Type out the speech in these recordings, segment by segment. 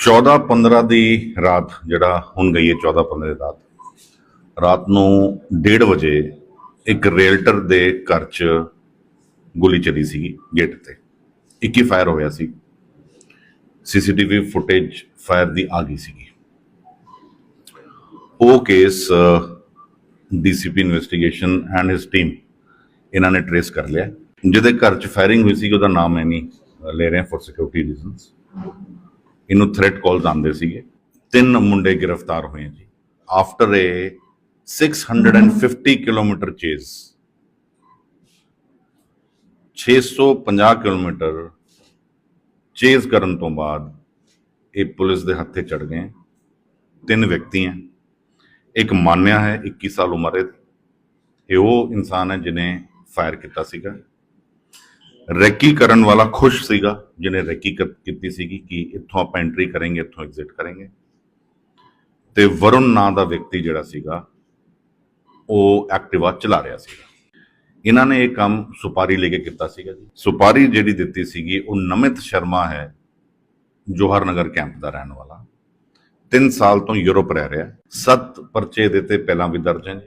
14 15 ਦੀ ਰਾਤ ਜਿਹੜਾ ਹੁਣ ਗਈ ਹੈ 14 15 ਦੀ ਰਾਤ। ਰਾਤ ਨੂੰ 1:30 ਵਜੇ ਇੱਕ ਰੀਅਲਟਰ ਦੇ ਘਰ 'ਚ ਗੋਲੀ ਚਲੀ ਸੀਗੀ, ਗੇਟ ਤੇ। 21 ਫਾਇਰ ਹੋਇਆ ਸੀ। ਸੀਸੀਟੀਵੀ ਫੁਟੇਜ ਫਾਇਰ ਦੀ ਆ ਗਈ ਸੀਗੀ। ਉਹ case DCP investigation and his team ਇਹਨਾਂ ਨੇ ਟਰੇਸ ਕਰ ਲਿਆ। ਜਿਹਦੇ ਘਰ 'ਚ ਫਾਇਰਿੰਗ ਹੋਈ ਸੀ ਉਹਦਾ ਨਾਮ ਮੈਂ ਨਹੀਂ ਲੈ ਰਿਹਾ ਫॉर ਸਿਕਿਉਰਿਟੀ ਰੀਜ਼ਨਸ ਇਹਨੂੰ ਥ੍ਰੈਟ ਕਾਲਸ ਆਉਂਦੇ ਸੀਗੇ। ਤਿੰਨ ਮੁੰਡੇ ਗ੍ਰਿਫਤਾਰ ਹੋਏ ਜੀ। After a 650 kilometre chase 650 kilometre chase ਕਰਨ ਤੋਂ ਬਾਅਦ ਇਹ ਪੁਲਿਸ ਦੇ ਹੱਥੇ ਚੜ ਗਏ। ਤਿੰਨ ਵਿਅਕਤੀ ਹੈ ਇੱਕ ਮਾਨਿਆ ਹੈ 21 ਸਾਲ ਉਮਰ ਹੈ। ਇਹ ਉਹ ਇਨਸਾਨ ਹੈ ਜਿਨੇ ਫਾਇਰ ਕੀਤਾ ਸੀਗਾ। ਰੈਕੀ ਕਰਨ ਵਾਲਾ ਖੁਸ਼ ਸੀਗਾ, ਜਿਹਨੇ ਰੈਕੀ ਕੀਤੀ ਸੀਗੀ ਕਿ ਇੱਥੋਂ ਆਪਾਂ ਐਂਟਰੀ ਕਰਾਂਗੇ, ਇੱਥੋਂ ਐਗਜ਼ਿਟ ਕਰਾਂਗੇ। ਤੇ ਵਰੁਣ ਨਾਂ ਦਾ ਵਿਅਕਤੀ ਜਿਹੜਾ ਸੀਗਾ, ਉਹ ਐਕਟਿਵਾ ਚਲਾ ਰਿਹਾ ਸੀਗਾ। ਇਹਨਾਂ ਨੇ ਇਹ ਕੰਮ ਸੁਪਾਰੀ ਲੈ ਕੇ ਕੀਤਾ ਸੀਗਾ ਜੀ। ਸੁਪਾਰੀ ਜਿਹੜੀ ਦਿੱਤੀ ਸੀਗੀ, ਉਹ ਨਮਿਤ ਸ਼ਰਮਾ ਹੈ ਜੋਹਰ ਨਗਰ ਕੈਂਪ ਦਾ ਰਹਿਣ ਵਾਲਾ। 3 ਸਾਲ ਤੋਂ ਯੂਰਪ ਰਹਿ ਰਿਹਾ। ਸੱਤ ਪਰਚੇ ਦੇ ਤੇ ਪਹਿਲਾਂ ਵੀ ਦਰਜ ਹੈ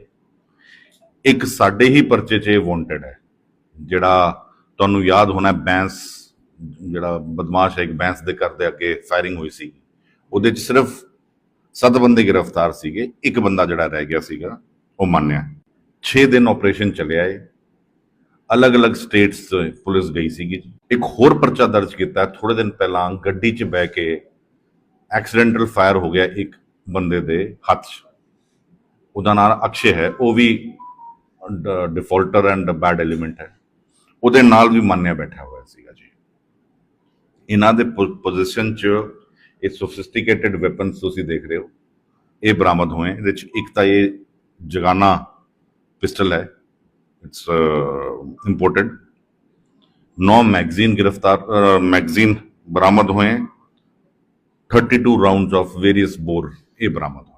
ਇੱਕ ਸਾਡੇ ਹੀ ਪਰਚੇ 'ਚ ਇਹ ਵਾਂਟਡ ਹੈ, ਜਿਹੜਾ ਤੁਹਾਨੂੰ ਯਾਦ ਹੋਣਾ ਬੈਂਸ, ਜਿਹੜਾ ਬਦਮਾਸ਼ ਹੈ, ਇੱਕ ਬੈਂਸ ਦੇ ਘਰ ਦੇ ਅੱਗੇ ਫਾਇਰਿੰਗ ਹੋਈ ਸੀ। ਉਹਦੇ 'ਚ ਸਿਰਫ ਸੱਤ ਬੰਦੇ ਗ੍ਰਿਫਤਾਰ ਸੀਗੇ, ਇੱਕ ਬੰਦਾ ਜਿਹੜਾ ਰਹਿ ਗਿਆ ਸੀਗਾ, ਉਹ ਮੰਨਿਆ। 6 ਦਿਨ ਆਪਰੇਸ਼ਨ ਚੱਲਿਆ ਏ। ਅਲੱਗ-ਅਲੱਗ ਸਟੇਟਸ ਪੁਲਿਸ ਗਈ ਸੀਗੀ ਜੀ। ਇੱਕ ਹੋਰ ਪਰਚਾ ਦਰਜ ਕੀਤਾ ਥੋੜੇ ਦਿਨ ਪਹਿਲਾਂ ਗੱਡੀ 'ਚ ਬਹਿ ਕੇ ਐਕਸੀਡੈਂਟਲ ਫਾਇਰ ਹੋ ਗਿਆ ਇੱਕ ਬੰਦੇ ਦੇ ਹੱਥ 'ਚ। ਉਹਦਾ ਨਾਮ ਅਕਸ਼ੇ ਹੈ, ਉਹ ਵੀ ਡਿਫਾਲਟਰ ਐਂਡ ਬੈਡ ਐਲੀਮੈਂਟ ਹੈ। ਉਹਦੇ ਨਾਲ ਵੀ ਮੰਨਿਆ ਬੈਠਾ ਹੋਇਆ ਸੀਗਾ ਜੀ। ਇਹਨਾਂ ਦੇ ਪੋਜੀਸ਼ਨ 'ਚ ਇਹ ਸੋਫਿਸਟੀਕੇਟਿਡ ਵੈਪਨਸ ਤੁਸੀਂ ਦੇਖ ਰਹੇ ਹੋ। ਇਹ ਬਰਾਮਦ ਹੋਏ। ਇਹਦੇ 'ਚ ਇੱਕ ਤਾਂ ਇਹ ਜਗਾਨਾ ਪਿਸਟਲ ਹੈ। ਇਟਸ ਇੰਪੋਰਟਡ uh, ਨੌ ਮੈਗਜ਼ੀਨ ਗ੍ਰਿਫਤਾਰ ਮੈਗਜ਼ੀਨ ਬਰਾਮਦ ਹੋਏ। 32 ਰਾਉਂਡਸ ਆਫ ਵੇਰੀਅਸ ਬੋਰ ਇਹ ਬਰਾਮਦ